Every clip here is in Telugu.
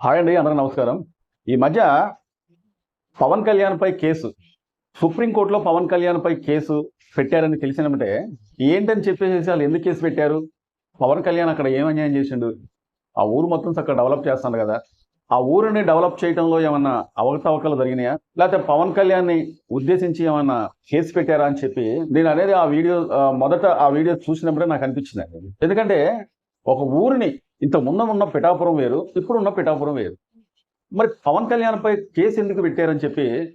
హాయ్ అండి అందరికీ నమస్కారం. ఈ మధ్య పవన్ కళ్యాణ్పై కేసు సుప్రీంకోర్టులో పవన్ కళ్యాణ్పై కేసు పెట్టారని తెలిసినమంటే ఏంటని చెప్పేసి వాళ్ళు ఎందుకు కేసు పెట్టారు? పవన్ కళ్యాణ్ అక్కడ ఏం అన్యాయం చేసిండు? ఆ ఊరు మొత్తం చక్కగా డెవలప్ చేస్తాడు కదా. ఆ ఊరిని డెవలప్ చేయడంలో ఏమన్నా అవకతవకలు జరిగినాయా? లేకపోతే పవన్ కళ్యాణ్ని ఉద్దేశించి ఏమన్నా కేసు పెట్టారా అని చెప్పి నేను అనేది ఆ వీడియో మొదట ఆ వీడియో చూసినప్పుడే నాకు అనిపించింది ఎందుకంటే ఒక ఊరిని ఇంత ముందు ఉన్న పిఠాపురం వేరు ఇప్పుడు ఉన్న పిఠాపురం వేరు. మరి పవన్ కళ్యాణ్పై కేసు ఎందుకు పెట్టారని చెప్పి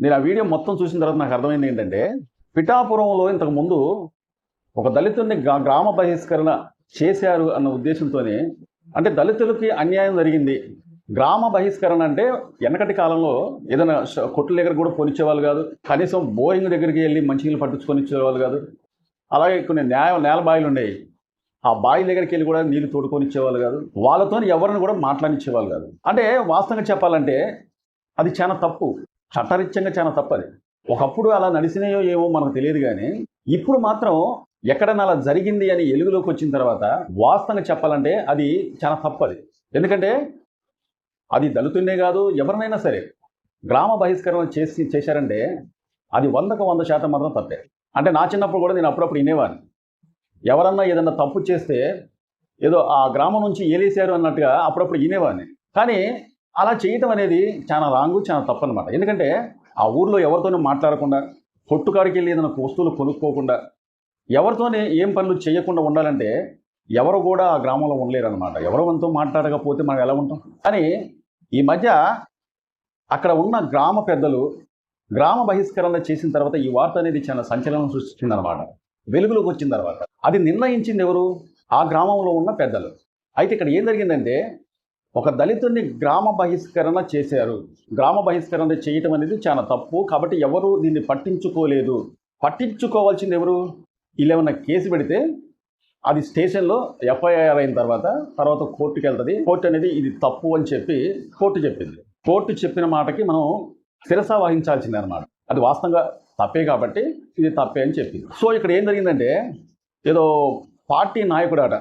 నేను ఆ వీడియో మొత్తం చూసిన తర్వాత నాకు అర్థమైంది ఏంటంటే పిఠాపురంలో ఇంతకు ముందు ఒక దళితుడిని గ్రా- గ్రామ బహిష్కరణ చేశారు అన్న ఉద్దేశంతోనే అంటే దళితులకి అన్యాయం జరిగింది. గ్రామ బహిష్కరణ అంటే వెనకటి కాలంలో ఏదైనా కొట్టుల కొట్ల దగ్గర కూడా పోనిచ్చేవాళ్ళు కాదు. కనీసం బోరింగ్ దగ్గరికి వెళ్ళి మంచినీళ్ళు పట్టించుకొని ఇచ్చేవాళ్ళు కాదు. అలాగే కొన్ని న్యాయ నేల బాయిలు ఉండేవి ఆ బావి దగ్గరికి వెళ్ళి కూడా నీళ్ళు తోడుకొని ఇచ్చేవాళ్ళు కాదు. వాళ్ళతో ఎవరిని కూడా మాట్లాడిచ్చేవాళ్ళు కాదు. అంటే వాస్తవంగా చెప్పాలంటే అది చాలా తప్పు. చట్టరీత్యంగా చాలా తప్పు అది ఒకప్పుడు అలా నడిచినాయో ఏమో మనకు తెలియదు కానీ ఇప్పుడు మాత్రం ఎక్కడైనా అలా జరిగింది అని ఎలుగులోకి వచ్చిన తర్వాత వాస్తవంగా చెప్పాలంటే అది చాలా తప్పు అది ఎందుకంటే అది దళితున్నే కాదు ఎవరినైనా సరే గ్రామ బహిష్కరణ చేసి చేశారంటే అది వందకు వంద శాతం మాత్రం తప్పే. అంటే నా చిన్నప్పుడు కూడా నేను అప్పుడప్పుడు వినేవాడిని. ఎవరన్నా ఏదన్నా తప్పు చేస్తే ఏదో ఆ గ్రామం నుంచి ఏలేశారు అన్నట్టుగా అప్పుడప్పుడు వినేవాడిని. కానీ అలా చేయటం అనేది చాలా రాంగు చాలా తప్పు అనమాట ఎందుకంటే ఆ ఊర్లో ఎవరితోనూ మాట్లాడకుండా కొట్టుకాడికి వెళ్ళి ఏదైనా వస్తువులు కొనుక్కోకుండా ఎవరితోనే ఏం పనులు చేయకుండా ఉండాలంటే ఎవరు కూడా ఆ గ్రామంలో ఉండలేరు అనమాట ఎవరు మనతో మాట్లాడకపోతే మనం ఎలా ఉంటాం? కానీ ఈ మధ్య అక్కడ ఉన్న గ్రామ పెద్దలు గ్రామ బహిష్కరణ చేసిన తర్వాత ఈ వార్త అనేది చాలా సంచలనం సృష్టించింది అనమాట వెలుగులోకి వచ్చిన తర్వాత. అది నిర్ణయించింది ఎవరు? ఆ గ్రామంలో ఉన్న పెద్దలు. అయితే ఇక్కడ ఏం జరిగిందంటే ఒక దళితుడిని గ్రామ బహిష్కరణ చేశారు. గ్రామ బహిష్కరణ చేయటం అనేది చాలా తప్పు. కాబట్టి ఎవరు దీన్ని పట్టించుకోలేదు? పట్టించుకోవాల్సింది ఎవరు? ఇలా కేసు పెడితే అది స్టేషన్లో ఎఫ్ఐఆర్ అయిన తర్వాత తర్వాత కోర్టుకి వెళ్తుంది. కోర్టు అనేది ఇది తప్పు అని చెప్పి కోర్టు చెప్పింది. కోర్టు చెప్పిన మాటకి మనం శిరస వహించాల్సిందే అనమాట అది వాస్తవంగా తప్పే కాబట్టి ఇది తప్పే అని చెప్పింది. సో ఇక్కడ ఏం జరిగిందంటే ఏదో పార్టీ నాయకుడు అట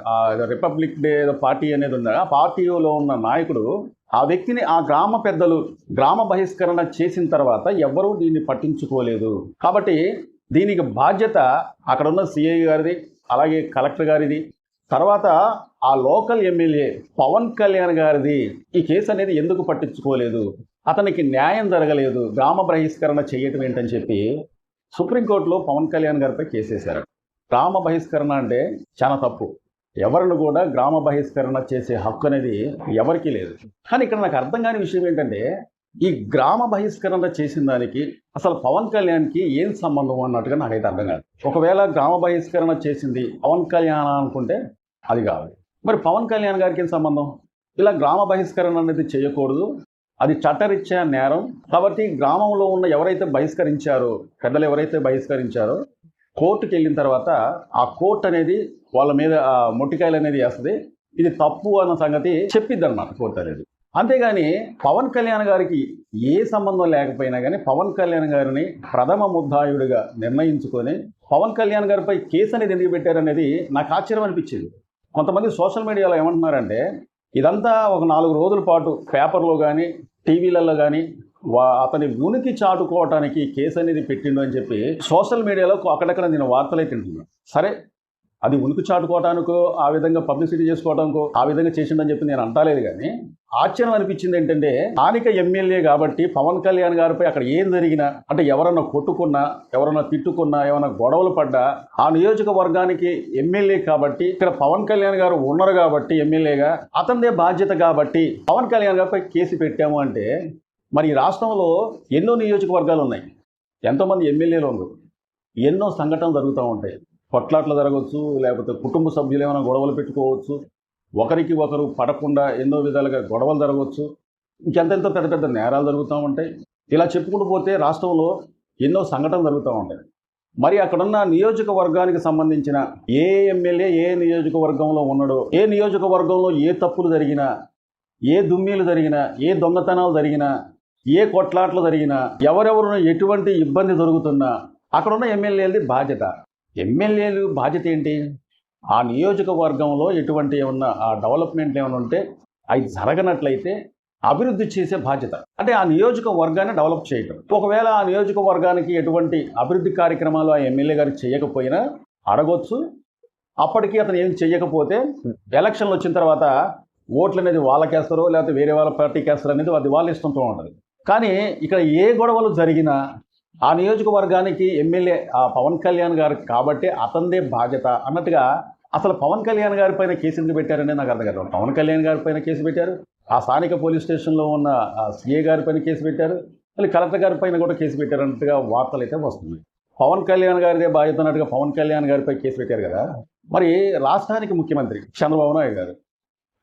రిపబ్లిక్ డే ఏదో పార్టీ అనేది ఉంది ఆ పార్టీలో ఉన్న నాయకుడు ఆ వ్యక్తిని ఆ గ్రామ పెద్దలు గ్రామ బహిష్కరణ చేసిన తర్వాత ఎవ్వరూ దీన్ని పట్టించుకోలేదు. కాబట్టి దీనికి బాధ్యత అక్కడ ఉన్న సిఐ గారిది అలాగే కలెక్టర్ గారిది తర్వాత ఆ లోకల్ ఎమ్మెల్యే పవన్ కళ్యాణ్ గారిది ఈ కేసు అనేది ఎందుకు పట్టించుకోలేదు? అతనికి న్యాయం జరగలేదు గ్రామ బహిష్కరణ చేయటం ఏంటని చెప్పి సుప్రీంకోర్టులో పవన్ కళ్యాణ్ గారిపై కేసేశారు. గ్రామ బహిష్కరణ అంటే చాలా తప్పు. ఎవరిని కూడా గ్రామ బహిష్కరణ చేసే హక్కు అనేది ఎవరికీ లేదు. కానీ ఇక్కడ నాకు అర్థం కాని విషయం ఏంటంటే ఈ గ్రామ బహిష్కరణ చేసిన దానికి అసలు పవన్ కళ్యాణ్కి ఏం సంబంధం అన్నట్టుగా నాకైతే అర్థం కాదు. ఒకవేళ గ్రామ బహిష్కరణ చేసింది పవన్ కళ్యాణ్ అనుకుంటే అది కావాలి మరి పవన్ కళ్యాణ్ గారికి ఏం సంబంధం? ఇలా గ్రామ బహిష్కరణ అనేది చేయకూడదు అది చట్టరీత్యా నేరం. కాబట్టి గ్రామంలో ఉన్న ఎవరైతే బహిష్కరించారో పెద్దలు ఎవరైతే బహిష్కరించారో కోర్టుకి వెళ్ళిన తర్వాత ఆ కోర్టు అనేది వాళ్ళ మీద ఆ మొట్టికాయలు అనేది వేస్తుంది. ఇది తప్పు అన్న సంగతి చెప్పిద్ది అనమాట కోర్టు అనేది. అంతేగాని పవన్ కళ్యాణ్ గారికి ఏ సంబంధం లేకపోయినా కానీ పవన్ కళ్యాణ్ గారిని ప్రథమ ముద్దాయుడిగా నిర్ణయించుకొని పవన్ కళ్యాణ్ గారిపై కేసు అనేది ఎందుకు పెట్టారనేది నాకు ఆశ్చర్యం అనిపించింది. కొంతమంది సోషల్ మీడియాలో ఏమంటున్నారంటే ఇదంతా ఒక నాలుగు రోజుల పాటు పేపర్లో కానీ టీవీలలో కానీ వా అతని ఉనికి చాటుకోవటానికి కేసు అనేది పెట్టిండు అని చెప్పి సోషల్ మీడియాలో అక్కడక్కడ నేను వార్తలే తింటున్నాను సరే అది ఉనికి చాటుకోవటానికో ఆ విధంగా పబ్లిసిటీ చేసుకోవడానికో ఆ విధంగా చేసిండని చెప్పి నేను అంటలేదు కానీ ఆశ్చర్యం అనిపించింది ఏంటంటే స్థానిక ఎమ్మెల్యే కాబట్టి పవన్ కళ్యాణ్ గారిపై అక్కడ ఏం జరిగినా అంటే ఎవరన్నా కొట్టుకున్నా ఎవరన్నా తిట్టుకున్నా ఏమైనా గొడవలు పడ్డా ఆ నియోజకవర్గానికి ఎమ్మెల్యే కాబట్టి ఇక్కడ పవన్ కళ్యాణ్ గారు ఉన్నారు కాబట్టి ఎమ్మెల్యేగా అతనిదే బాధ్యత కాబట్టి పవన్ కళ్యాణ్ గారిపై కేసు పెట్టాము అంటే మరి ఈ రాష్ట్రంలో ఎన్నో నియోజకవర్గాలు ఉన్నాయి. ఎంతోమంది ఎమ్మెల్యేలు ఉన్నారు. ఎన్నో సంఘటనలు జరుగుతూ ఉంటాయి. కొట్లాట్లు జరగవచ్చు లేకపోతే కుటుంబ సభ్యులు ఏమైనా గొడవలు పెట్టుకోవచ్చు ఒకరికి ఒకరు పడకుండా ఎన్నో విధాలుగా గొడవలు జరగవచ్చు. ఇంకెంతెంత పెద్ద పెద్ద నేరాలు జరుగుతూ ఉంటాయి. ఇలా చెప్పుకుంటూ పోతే రాష్ట్రంలో ఎన్నో సంఘటనలు జరుగుతూ ఉంటాయి. మరి అక్కడున్న నియోజకవర్గానికి సంబంధించిన ఏ ఎమ్మెల్యే ఏ నియోజకవర్గంలో ఉన్నాడో ఏ నియోజకవర్గంలో ఏ తప్పులు జరిగినా ఏ దుమ్మీలు జరిగినా ఏ దొంగతనాలు జరిగినా ఏ కొట్లాట్లు జరిగినా ఎవరెవరు ఎటువంటి ఇబ్బంది జరుగుతున్నా అక్కడున్న ఎమ్మెల్యేలది బాధ్యత. ఎమ్మెల్యేలు బాధ్యత ఏంటి? ఆ నియోజకవర్గంలో ఎటువంటి ఏమన్నా ఆ డెవలప్మెంట్ ఏమైనా ఉంటే అవి జరగనట్లయితే అభివృద్ధి చేసే బాధ్యత. అంటే ఆ నియోజకవర్గాన్ని డెవలప్ చేయటం. ఒకవేళ ఆ నియోజకవర్గానికి ఎటువంటి అభివృద్ధి కార్యక్రమాలు ఆ ఎమ్మెల్యే గారు చేయకపోయినా అడగొచ్చు. అప్పటికి అతను ఏం చేయకపోతే ఎలక్షన్లు వచ్చిన తర్వాత ఓట్లు అనేది వాళ్ళకేస్తారో లేకపోతే వేరే వాళ్ళ పార్టీకి వేస్తారో అనేది అది వాళ్ళ ఇష్టంతో ఉంటుంది. కానీ ఇక్కడ ఏ గొడవలు జరిగినా ఆ నియోజకవర్గానికి ఎమ్మెల్యే ఆ పవన్ కళ్యాణ్ గారు కాబట్టి అతందే బాధ్యత అన్నట్టుగా అసలు పవన్ కళ్యాణ్ గారి పైన కేసు ఎందుకు పెట్టారనే నాకు అర్థం కాదు. పవన్ కళ్యాణ్ గారి పైన కేసు పెట్టారు ఆ స్థానిక పోలీస్ స్టేషన్లో ఉన్న సిఏ గారి పైన కేసు పెట్టారు మళ్ళీ కలెక్టర్ గారి పైన కూడా కేసు పెట్టారు అన్నట్టుగా వార్తలు అయితే వస్తున్నాయి. పవన్ కళ్యాణ్ గారిదే బాధ్యత అన్నట్టుగా పవన్ కళ్యాణ్ గారిపై కేసు పెట్టారు కదా. మరి రాష్ట్రానికి ముఖ్యమంత్రి చంద్రబాబు నాయుడు గారు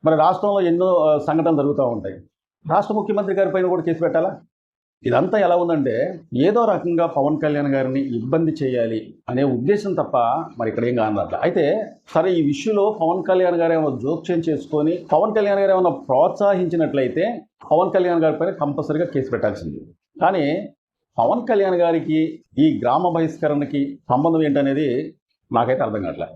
మరి రాష్ట్రంలో ఎన్నో సంఘటనలు జరుగుతూ ఉంటాయి. రాష్ట్ర ముఖ్యమంత్రి గారి పైన కూడా కేసు పెట్టాలా? ఇదంతా ఎలా ఉందంటే ఏదో రకంగా పవన్ కళ్యాణ్ గారిని ఇబ్బంది చేయాలి అనే ఉద్దేశం తప్ప మరి ఇక్కడ ఏం కానట్ల అయితే సరే ఈ విషయంలో పవన్ కళ్యాణ్ గారు ఏమైనా జోక్యం చేసుకొని పవన్ కళ్యాణ్ గారు ఏమైనా ప్రోత్సహించినట్లయితే పవన్ కళ్యాణ్ గారి పైన కంపల్సరీగా కేసు పెట్టాల్సింది. కానీ పవన్ కళ్యాణ్ గారికి ఈ గ్రామ బహిష్కరణకి సంబంధం ఏంటనేది నాకైతే అర్థం కావట్లేదు